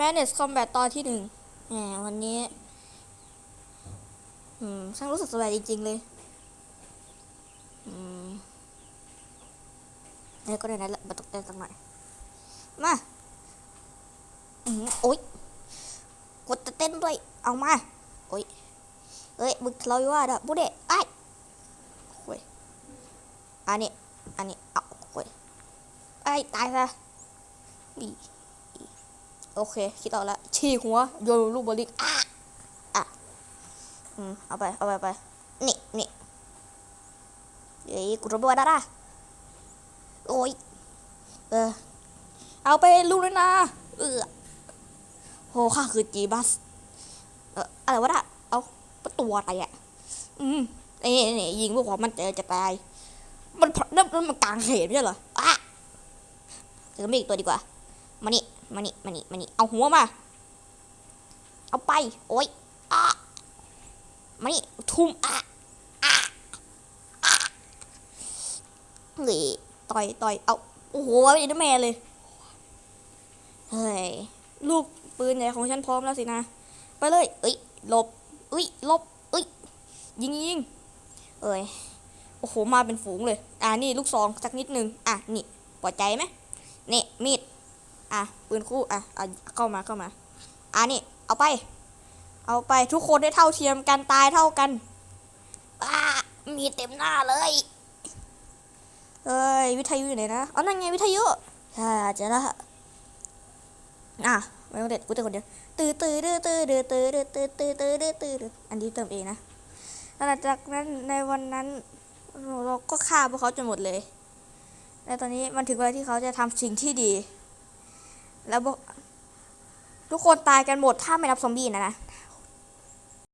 Manage Combat ตอนที่หนึ่งแหมวันนี้อืมช่างรู้สึกสบายจริง ๆ เลยอืมแล้วก็ได้นั้นแหละมาตกใจสักหน่อย มาอืมโอ๊ยกดจะเต้นด้วย เอามา โอ๊ยเอ้ยมึงเลาะวิวาทอะบุเดะไอ้โอ้ยอันนี้ อันนี้ เอาโอ้ยไอ้ตายซะอีอี โอเค คิดออกแล้วฉีกหัวโยนลูกบอลลิกอะอะอืมเอาไปเอาไปไปนี่นี่เฮ้ยกูระเบิดได้ละโอ้ยเออเอาไปลูกเลยนะเออโหข้าคือจีบัสเอออะไรวะน่ะเอาประตัวอะไรอะอืมนี่นี่ยิงพวกความมันเจอจะตายมันพนั่นนั่นมันกลางเขนไม่ใช่เหรออะเจอมีอีกตัวดีกว่ามานี่ มานี่มานี่มานี่เอาหัวมา เอาไป โอ๊ยอะมานี่ทุ่มอะอะอะเฮ้ยต่อยต่อยเอาโอ้โหเป็นอินเตอร์แมนเลยเฮ้ยลูกปืนใหญ่ของฉันพร้อมแล้วสินะไปเลยเอ้ยหลบเอ้ยหลบเอ้ยยิงยิงเอ้ยโอ้โหมาเป็นฝูงเลย อ่านี่ลูกซองสักนิดนึงอะนี่ปลอดใจไหมนี่มีด อะปืนคู่อะอะเข้ามาเข้ามาอะนี่เอาไป เอาไปทุกคนได้เท่าเทียมกันตายเท่ากันอ่ามีเต็มหน้าเลยเอ้ยวิทยุอยู่ไหนนะอ๋อนั่นไงวิทยุอ่าเจอแล้วอะไม่ต้องเด็ดกูเต้นคนเดียวตื้อตื้อตื้อตื้อตื้อตื้อตื้อตื้อตื้อตื้อตื้อตื้ออันนี้เติมเองนะหลังจากนั้นในวันนั้นเราก็ฆ่าพวกเขาจนหมดเลย และตอนนี้มันถึงเวลาที่เขาจะทำสิ่งที่ดี แล้วทุกคนตายกันหมดถ้าไม่นับซอมบี้นะนะ